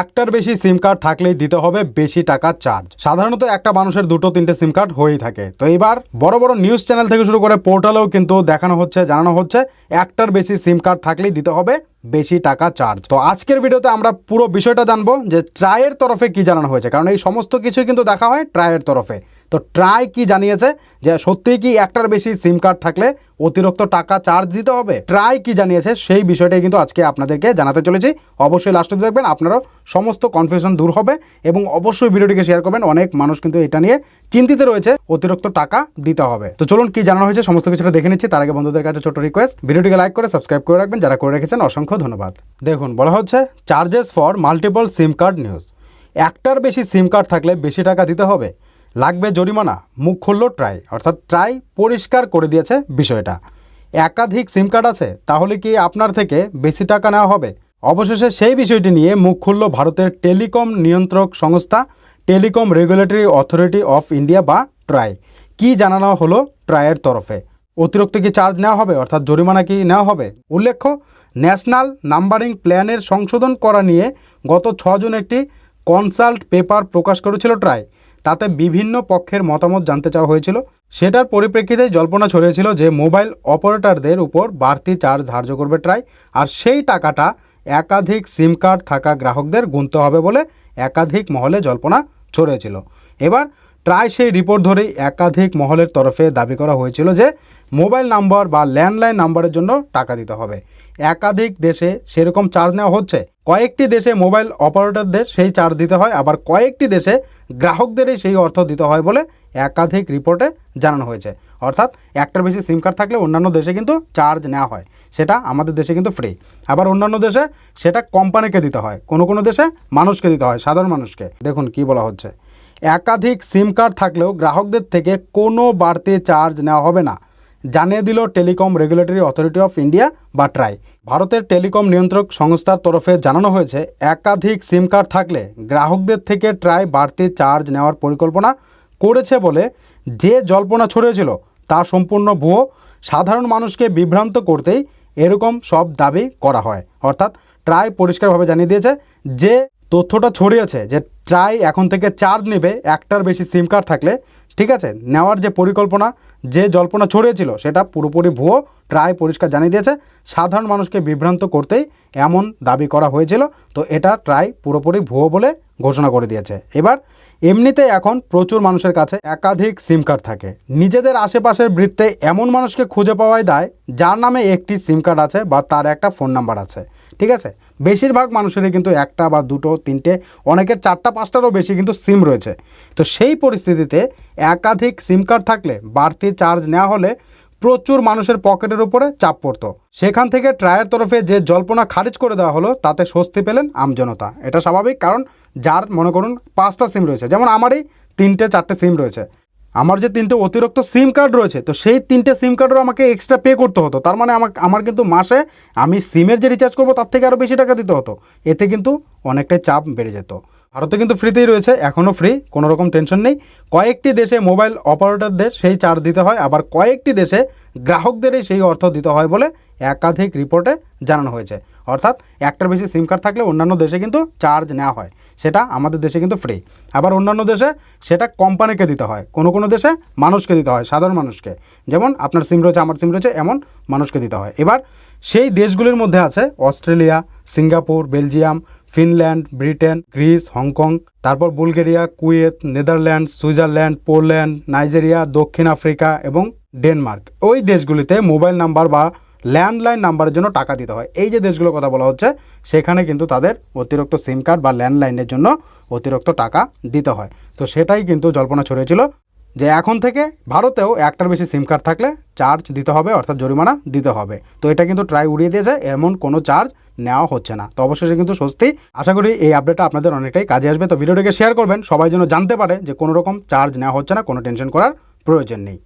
একটার বেশি সিম কার্ড থাকলেই দিতে হবে বেশি টাকা চার্জ। সাধারণত একটা মানুষের দুটো, তিনটে সিম কার্ড হয়েই থাকে। তো এবার বড় বড় নিউজ চ্যানেল থেকে শুরু করে পোর্টালেও কিন্তু দেখানো হচ্ছে, জানানো হচ্ছে, একটার বেশি সিম কার্ড থাকলেই দিতে হবে বেশি টাকা চার্জ তো আজকের ভিডিওতে আমরা পুরো বিষয়টা জানব যে ট্রায়ের তরফে কি জানানো হয়েছে। কারণ এই সমস্ত কিছুই কিন্তু দেখা হয় ট্রায়ের তরফে। তো ট্রাই কি জানিয়েছে? যে সত্যিই কি একটার বেশি সিম কার্ড থাকলে অতিরিক্ত টাকা চার্জ দিতে হবে? ট্রাই কি জানিয়েছে? সেই বিষয়টাই কিন্তু আজকে আপনাদেরকে জানাতে চলেছি। অবশ্যই লাস্ট অব্দি দেখবেন, আপনারও সমস্ত কনফিউশন দূর হবে এবং অবশ্যই ভিডিওটিকে শেয়ার করবেন। অনেক মানুষ কিন্তু এটা নিয়ে চিন্তিত রয়েছে, অতিরিক্ত টাকা দিতে হবে। তো চলুন কি জানানো হয়েছে, সমস্ত কিছুটা দেখে নিচ্ছি। তার আগে বন্ধুদের কাছে ছোট রিকোয়েস্ট ভিডিওটিকে লাইক করে সাবস্ক্রাইব করে রাখবেন। যারা করে রেখেছেন, অসংখ্য ধন্যবাদ। দেখুন, বলা হচ্ছে charges for multiple SIM card news একটার বেশি সিম কার্ড থাকলে বেশি টাকা দিতে হবে। লাগবে জরিমানা, মুখ খুলল ট্রাই অর্থাৎ ট্রাই পরিষ্কার করে দিয়েছে বিষয়টা। একাধিক সিম কার্ড আছে, তাহলে কি আপনার থেকে বেশি টাকা নেওয়া হবে? অবশেষে সেই বিষয়টি নিয়ে মুখ খুলল ভারতের টেলিকম নিয়ন্ত্রক সংস্থা, telecom regulatory authority of India বা ট্রাই কি জানানো হলো ট্রায়ের তরফে? অতিরিক্ত কি চার্জ নেওয়া হবে, অর্থাৎ জরিমানা কি নেওয়া হবে? উল্লেখ্য ন্যাশনাল নাম্বারিং প্ল্যানের সংশোধন করা নিয়ে গত ছজন একটি কনসাল্ট পেপার প্রকাশ করেছিল ট্রাই। তাতে বিভিন্ন পক্ষের মতামত জানতে চাওয়া হয়েছিল। সেটার পরিপ্রেক্ষিতে জল্পনা ছড়িয়েছিল যে মোবাইল অপারেটরদের উপর বাড়তি চার্জ ধার্য করবে ট্রাই আর সেই টাকাটা একাধিক সিম কার্ড থাকা গ্রাহকদের গুনতে হবে বলে একাধিক মহলে জল্পনা ছড়িয়েছিল। এবার ট্রাই সেই রিপোর্ট ধরেই একাধিক মহলের তরফে দাবি করা হয়েছিল যে মোবাইল নাম্বার বা ল্যান্ডলাইন নাম্বারের জন্য টাকা দিতে হবে। একাধিক দেশে সেরকম চার্জ নেওয়া হচ্ছে। কয়েকটি দেশে মোবাইল অপারেটরদের সেই চার্জ দিতে হয়, আবার কয়েকটি দেশে গ্রাহকদেরই সেই অর্থ দিতে হয় বলে একাধিক রিপোর্টে জানানো হয়েছে। অর্থাৎ একটার বেশি সিম কার্ড থাকলে অন্যান্য দেশে কিন্তু চার্জ নেওয়া হয়। সেটা আমাদের দেশে কিন্তু ফ্রি আবার অন্যান্য দেশে সেটা কোম্পানিকে দিতে হয়। কোনো কোনো দেশে মানুষকে দিতে হয়, সাধারণ মানুষকে। দেখুন কি বলা হচ্ছে। একাধিক সিম কার্ড থাকলেও গ্রাহকদের থেকে কোনো বাড়তি চার্জ নেওয়া হবে না। জানিয়ে দিল telecom regulatory authority of India বা ট্রাই। ভারতের টেলিকম নিয়ন্ত্রক সংস্থার তরফে জানানো হয়েছে, একাধিক সিম কার্ড থাকলে গ্রাহকদের থেকে ট্রাই বাড়তি চার্জ নেওয়ার পরিকল্পনা করেছে বলে যে জল্পনা ছড়িয়েছিল তা সম্পূর্ণ ভুয়ো। সাধারণ মানুষকে বিভ্রান্ত করতেই এরকম সব দাবি করা হয়। অর্থাৎ ট্রাই পরিষ্কারভাবে জানিয়ে দিয়েছে যে তথ্যটা ছড়িয়েছে যে ট্রাই এখন থেকে চার্জ নেবে একটার বেশি সিম কার্ড থাকলে, ঠিক আছে? নেওয়ার যে পরিকল্পনা, যে জল্পনা ছড়িয়েছিল, সেটা পুরোপুরি ভুয়ো ট্রাই পরিষ্কার জানিয়ে দিয়েছে। সাধারণ মানুষকে বিভ্রান্ত করতেই এমন দাবি করা হয়েছিল। তো এটা ট্রাই পুরোপুরি ভুয়ো বলে ঘোষণা করে দিয়েছে। এবার, এমনিতে এখন প্রচুর মানুষের কাছে একাধিক সিম কার্ড থাকে। নিজেদের আশেপাশের বৃত্তে এমন মানুষকে খুঁজে পাওয়াই দায়, যার নামে একটি সিম কার্ড আছে বা তার একটা ফোন নাম্বার আছে। ঠিক আছে? বেশিরভাগ মানুষেরই কিন্তু একটা বা দুটো, তিনটে, অনেকের চারটা, পাঁচটারও বেশি কিন্তু সিম রয়েছে। তো সেই পরিস্থিতিতে একাধিক সিম কার্ড থাকলে বাড়তি চার্জ নেওয়া হলে প্রচুর মানুষের পকেটের উপরে চাপ পড়তো। সেখান থেকে ট্রায়ের তরফে যে জল্পনা খারিজ করে দেওয়া হলো, তাতে স্বস্তি পেলেন আমজনতা এটা স্বাভাবিক, কারণ যার, মনে করুন, পাঁচটা সিম রয়েছে। যেমন আমারই তিনটে, চারটে সিম রয়েছে। আমার যে তিনটে অতিরিক্ত সিম কার্ড রয়েছে, তো সেই তিনটে সিম কার্ডও আমাকে এক্সট্রা পে করতে হতো। তার মানে আমাকে, আমার কিন্তু মাসে আমি সিমের যে রিচার্জ করব, তার থেকে আরও বেশি টাকা দিতে হতো। এতে কিন্তু অনেকটাই চাপ বেড়ে যেত। ভারতে কিন্তু ফ্রিতেই রয়েছে এখনও ফ্রি কোনো রকম টেনশন নেই। কয়েকটি দেশে মোবাইল অপারেটরদের সেই চার্জ দিতে হয়, আবার কয়েকটি দেশে গ্রাহকদেরই সেই অর্থ দিতে হয় বলে একাধিক রিপোর্টে জানানো হয়েছে। অর্থাৎ একটার বেশি সিম কার্ড থাকলে অন্যান্য দেশে কিন্তু চার্জ নেওয়া হয়। সেটা আমাদের দেশে কিন্তু ফ্রি আবার অন্যান্য দেশে সেটা কোম্পানিকে দিতে হয়। কোনো কোনো দেশে মানুষকে দিতে হয়, সাধারণ মানুষকে। যেমন আপনার সিম রয়েছে, আমার সিম রয়েছে, এমন মানুষকে দিতে হয়। এবার সেই দেশগুলির মধ্যে আছে Australia, Singapore, Belgium, Finland, Britain, Greece, Hong Kong, তারপর Bulgaria, Kuwait, Netherland, Switzerland, Poland, Nigeria, দক্ষিণ আফ্রিকা এবং ডেনমার্ক। ওই দেশগুলিতে মোবাইল নাম্বার বা ল্যান্ডলাইন নাম্বারের জন্য টাকা দিতে হয়। এই যে দেশগুলোর কথা বলা হচ্ছে, সেখানে কিন্তু তাদের অতিরিক্ত সিম কার্ড বা ল্যান্ডলাইনের জন্য অতিরিক্ত টাকা দিতে হয়। তো সেটাই কিন্তু জল্পনা ছড়িয়েছিল যে এখন থেকে ভারতেও একটার বেশি সিম কার্ড থাকলে চার্জ দিতে হবে, অর্থাৎ জরিমানা দিতে হবে। তো এটা কিন্তু ট্রাই উড়িয়ে দিয়েছে, এমন কোনো চার্জ নেওয়া হচ্ছে না। তো অবশেষে কিন্তু স্বস্তি। আশা করি এই আপডেটটা আপনাদের অনেকটাই কাজে আসবে। তো ভিডিওটাকে শেয়ার করবেন। সবাই যেন জানতে পারে যে কোনো রকম চার্জ নেওয়া হচ্ছে না, কোনো টেনশন করার প্রয়োজন নেই।